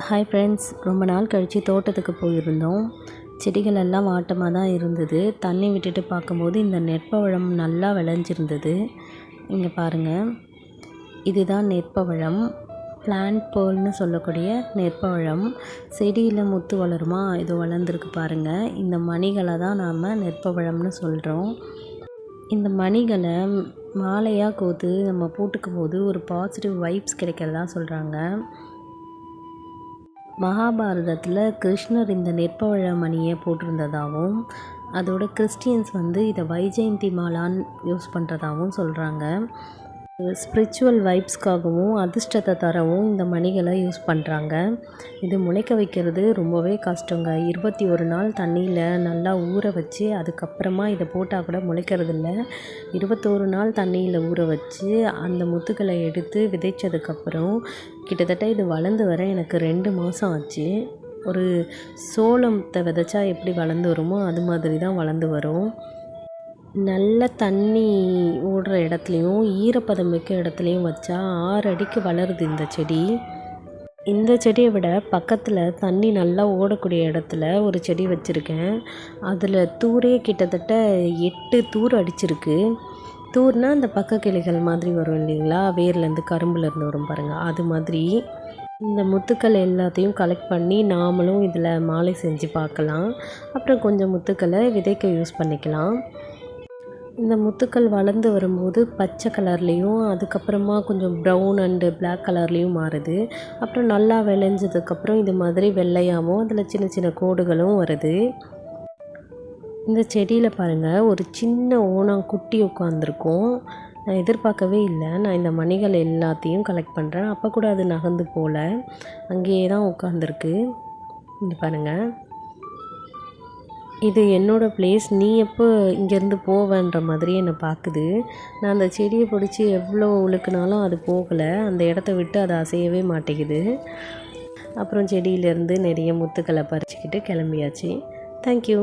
Hi friends ரொம்ப நாள் கழித்து தோட்டத்துக்கு போயிருந்தோம். செடிகள் எல்லாம் வாட்டமாக தான் இருந்தது. தண்ணி விட்டுட்டு பார்க்கும்போது இந்த நெற்பவழம் நல்லா விளைஞ்சிருந்தது. இங்கே பாருங்கள் இதுதான் நெற்பவழம். பிளான்ட் பேர்ல்னு சொல்லக்கூடிய நெற்பவழம். செடியில் முத்து வளருமா? இது வளர்ந்துருக்கு பாருங்கள் இந்த மணிகளை தான் நாம் நெற்பவழம்னு சொல்கிறோம் இந்த மணிகளை மாலையாக கோத்து நம்ம போட்டுக்கும் போது ஒரு பாசிட்டிவ் வைப்ஸ் கிடைக்கிறதா சொல்கிறாங்க மகாபாரதத்தில் கிருஷ்ணர் இந்த நெற்பவழ மணியை போட்டிருந்ததாகவும் அதோட கிறிஸ்டியன்ஸ் வந்து இதை வைஜெயந்தி மாலான்னு யூஸ் பண்ணுறதாகவும் சொல்கிறாங்க ஸ்பிரிச்சுவல் வைப்ஸ்க்காகவும் அதிர்ஷ்டத்தை தரவும் இந்த மணிகளை யூஸ் பண்ணுறாங்க இது முளைக்க வைக்கிறது ரொம்பவே கஷ்டங்க. இருபத்தி ஒரு நாள் தண்ணியில் நல்லா ஊற வச்சு அதுக்கப்புறமா இதை போட்டால் கூட முளைக்கிறது இல்லை இருபத்தோரு நாள் தண்ணியில் ஊற வச்சு அந்த முத்துக்களை எடுத்து விதைச்சதுக்கப்புறம் கிட்டத்தட்ட இது வளர்ந்து வர எனக்கு ரெண்டு மாதம் ஆச்சு. ஒரு சோளத்தை விதைச்சா எப்படி வளர்ந்து வருமோ அது மாதிரி தான் வளர்ந்து வரும். நல்ல தண்ணி ஓடுற இடத்துலையும் ஈரப்பதம் மிக்க இடத்துலையும் வச்சா ஆறு அடிக்கு வளருது இந்த செடி. இந்த செடியை விட பக்கத்தில் தண்ணி நல்லா ஓடக்கூடிய இடத்துல ஒரு செடி வச்சுருக்கேன். அதில் தூரே கிட்டத்தட்ட எட்டு தூர் அடிச்சிருக்கு. தூர்னால் அந்த பக்க கிளைகள் மாதிரி வரும் இல்லைங்களா? வேர்லேருந்து கரும்புலேருந்து வரும் பாருங்கள் அது மாதிரி. இந்த முத்துக்கள் எல்லாத்தையும் கலெக்ட் பண்ணி நாமளும் இதில் மாலை செஞ்சு பார்க்கலாம். அப்புறம் கொஞ்சம் முத்துக்களை விதைக்க யூஸ் பண்ணிக்கலாம். இந்த முத்துக்கள் வளர்ந்து வரும்போது பச்சை கலர்லேயும் அதுக்கப்புறமா கொஞ்சம் ப்ரௌன் அண்டு பிளாக் கலர்லேயும் மாறுது. அப்புறம் நல்லா விளைஞ்சதுக்கப்புறம் இது மாதிரி வெள்ளையாகவும் அதில் சின்ன சின்ன கோடுகளும் வருது. இந்த செடியில் பாருங்கள் ஒரு சின்ன ஓணம் குட்டி உட்காந்துருக்கும் நான் எதிர்பார்க்கவே இல்லை. நான் இந்த மணிகள் எல்லாத்தையும் கலெக்ட் பண்ணுறேன் அப்போ கூட அது நகர்ந்து போகல அங்கேயே தான் உட்காந்துருக்கு இது பாருங்கள் இது என்னோடய ப்ளேஸ் நீ எப்போ இங்கேருந்து போவேன்ற மாதிரி என்னை பார்க்குது. நான் அந்த செடியை பிடிச்சி எவ்வளோ உழுக்குனாலும் அது போகலை. அந்த இடத்த விட்டு அது அசையவே மாட்டேங்குது. அப்புறம் செடியிலேருந்து நிறைய முத்துக்களை பறிச்சுக்கிட்டு கிளம்பியாச்சு. தேங்க்யூ